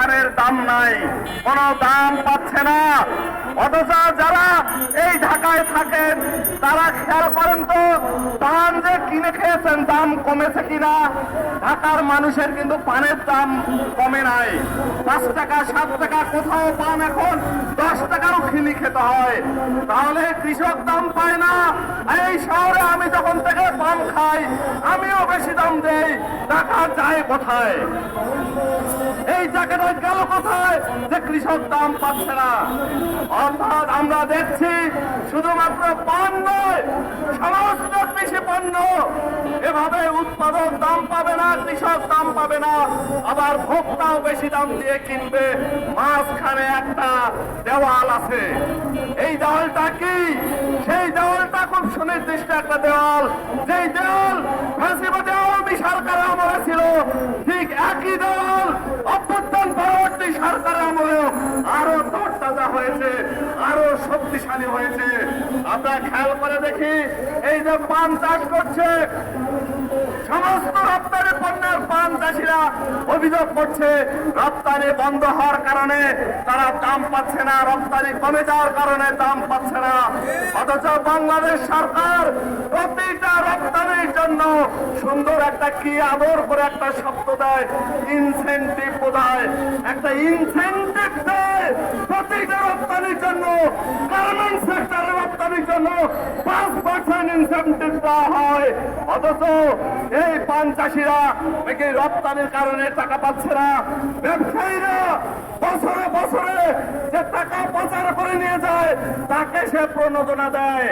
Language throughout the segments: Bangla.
পানের দাম নাই, কোনো দাম পাচ্ছে না। অথচ যারা এই ঢাকায় থাকেন, তারা খেয়াল করেন তো পান যে কিনে খেয়েছেন, দাম কমেছে কিনা? ঢাকার মানুষের কিন্তু পানের দাম কমে নাই। পাঁচ টাকা, সাত টাকা কোথাও পান এখন, দশ টাকারও খিলি খেতে হয়। তাহলে কৃষক দাম পায় না। এই শহরে আমি যখন থেকে পান খাই, আমিও বেশি দাম দেই টাকা যায় কোথায়? এই টাকাটা গেল কোথায়? যে কৃষক দাম পাচ্ছে না। অর্থাৎ আমরা দেখছি শুধুমাত্র পান নয়, সমস্ত কৃষি পণ্য এভাবে উৎপাদক দাম পাবে না, কৃষক দাম পাবে না। আবার ভোক্তাও বেশি দাম দিয়ে কিনবে। মাঝখানে একটা দেওয়াল আছে। এই দেওয়ালটা কি? সেই দেওয়ালটা খুব সুনির্দিষ্ট একটা দেওয়াল। যেই দেওয়াল ফ্যাসিবাদী ছিল। ঠিক একই দল অভ্যুত্থান পরবর্তী সরকার আমলেও আরও তরতাজা হয়েছে, আরও শক্তিশালী হয়েছে। আমরা খেয়াল করে দেখি, এই যে পান চাষ করছে সমস্ত রপ্তানি পণ্যের পান চাষিরা অভিযোগ করছে, রপ্তানি বন্ধ হওয়ার কারণে তারা দাম পাচ্ছে না, রপ্তানি কমে যাওয়ার কারণে দাম পাচ্ছে না। অথচ বাংলাদেশ সরকার প্রতিটা রপ্তানির জন্য সুন্দর একটা কি আদর করে একটা শব্দ দেয় ইনসেন্টিভ বোধহয় একটা ইনসেন্টিভ দেয় প্রতিটা রপ্তানির জন্য গার্মেন্টস সেক্টরের রপ্তানির জন্য পাঁচ পার্সেন্ট ইনসেন্টিভ দেওয়া হয়। অথচ এই পান চাষিরা নাকি রপ্তানির কারণে টাকা পাচ্ছে না? ব্যবসায়ীরা বছরে বছরে যে টাকা পাচার করে নিয়ে যায় তাকে সে প্রণোদনা দেয়।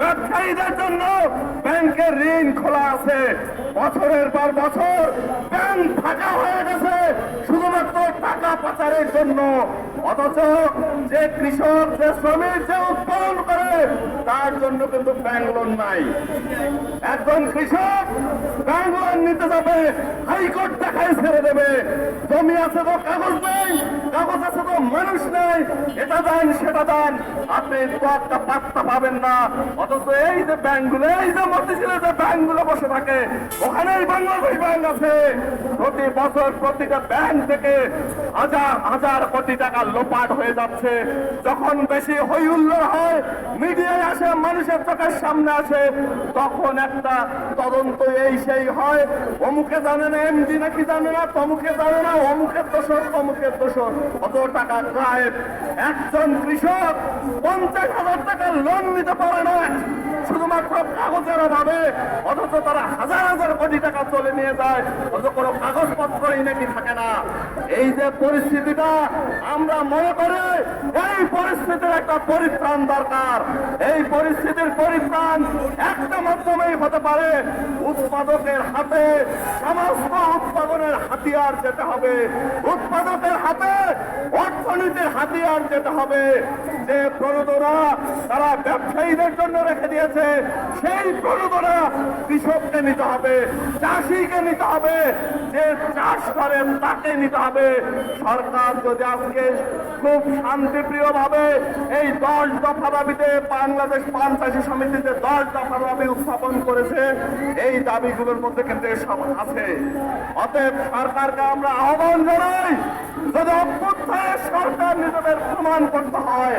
ব্যবসায়ীদের জন্য ব্যাংকের ঋণ খোলা আছে। বছরের পর বছর ব্যাংক ফাঁকা হয়ে গেছে, শুধুমাত্র টাকা পাচারের জন্য। অথচ যে কৃষক, যে শ্রমিক, যে উৎপাদন করে, তার জন্য কিন্তু ব্যাংক লোন নাই। একজন কৃষক ব্যাংক লোন নিতে যাবে, হাইকোর্ট দেখায় ছেড়ে দেবে। জমি আছে তো কাগজ নেই, কাগজ আছে তো মানুষ নেই এটা দেন সেটা দেন। আপনি একটা পাত্তা পাবেন না। অথচ এই যে ব্যাংকগুলো এই যে মতিঝিলে যে ব্যাংকগুলো বসে থাকে, ওখানেই বাংলাদেশ ব্যাংক আছে। প্রতি বছর প্রতিটা ব্যাংক থেকে হাজার হাজার কোটি টাকা লোপাট হয়ে যাচ্ছে। যখন বেশি হই হয়, মিডিয়ায় আসে, মানুষের চোখের সামনে আসে, তখন একটা তদন্ত এই সেই হয়। অমুকে জানে না এমডি নাকি জানে না, তমুকে জানে না, অমুকের দোষর, তমুকের দোষর। কত টাকা গায়েব একজন কৃষক, পঞ্চাশ হাজার টাকা লোন নিতে পারে না। শুধুমাত্র কাগজের অভাবে, অথচ তারা হাজার হাজার কোটি টাকা চলে নিয়ে যায়, অথচ কোনো কাগজপত্রই নাকি থাকে না। এই যে পরিস্থিতিটা, আমরা মনে করি এই পরিস্থিতির একটা পরিত্রাণ দরকার। এই পরিস্থিতির পরিত্রাণ একটা মাধ্যমেই হতে পারে, উৎপাদকের হাতে, সমস্ত উৎপাদনের হাতিয়ার যেতে হবে। উৎপাদকের হাতে অর্থনীতির হাতিয়ার যেতে হবে। যে প্রণোদনা তারা ব্যবসায়ীদের জন্য রেখে দিয়েছে। সেই প্রণোদনা কৃষককে নিতে হবে, চাষিকে নিতে হবে। যে চাষ করেন তাকে নিতে হবে। সরকার যদি আজকে খুব শান্তিপ্রিয় ভাবে এই দশ দফা দাবিতে বাংলাদেশ পান চাষী সমিতিতে দশ দফা দাবি উত্থাপন করেছে, এই দাবিগুলোর মধ্যে কিন্তু সব আছে। অতএব সরকারকে আমরা আহ্বান জানাই, যদি অভ্যুত্থানে সরকার নিজেদের প্রমাণ করতে হয়,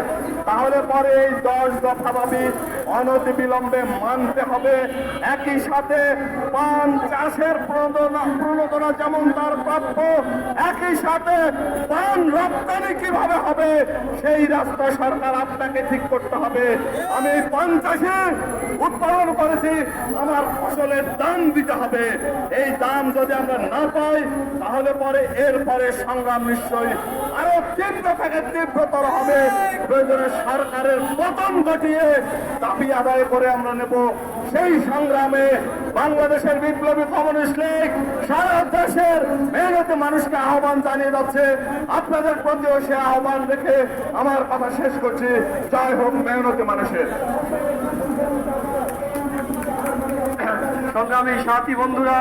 তাহলে পরে এই দশ দফা দাবি অনতি বিলম্বে মানতে হবে। একই সাথে পান চাষের প্রণোদনা প্রণোদনা যেমন তার প্রাপ্য, একই সাথে পান রপ্তানি কীভাবে হবে, সেই রাস্তা সরকার আপনাকে ঠিক করতে হবে। আমি পান চাষে উৎপাদন করেছি, আমার ফসলের দাম দিতে হবে। এই দাম যদি আমরা না পাই, তাহলে পরে এরপরে সংগ্রাম নিশ্চয়ই আরও তীব্র থেকে তীব্রতর হবে। প্রয়োজনে সরকারের পতন ঘটিয়ে দাবি আদায় করে আমরা নেব। সেই সংগ্রামে বাংলাদেশের বিপ্লবী কমিউনিস্ট লীগ সারা দেশের মেহনতি মানুষকে আহ্বান জানিয়ে যাচ্ছে। আপনাদের প্রতিও সে আহ্বান রেখে আমার কথা শেষ করছি। জয় হোক মেহনতি মানুষের। সংগ্রামী সাথী বন্ধুরা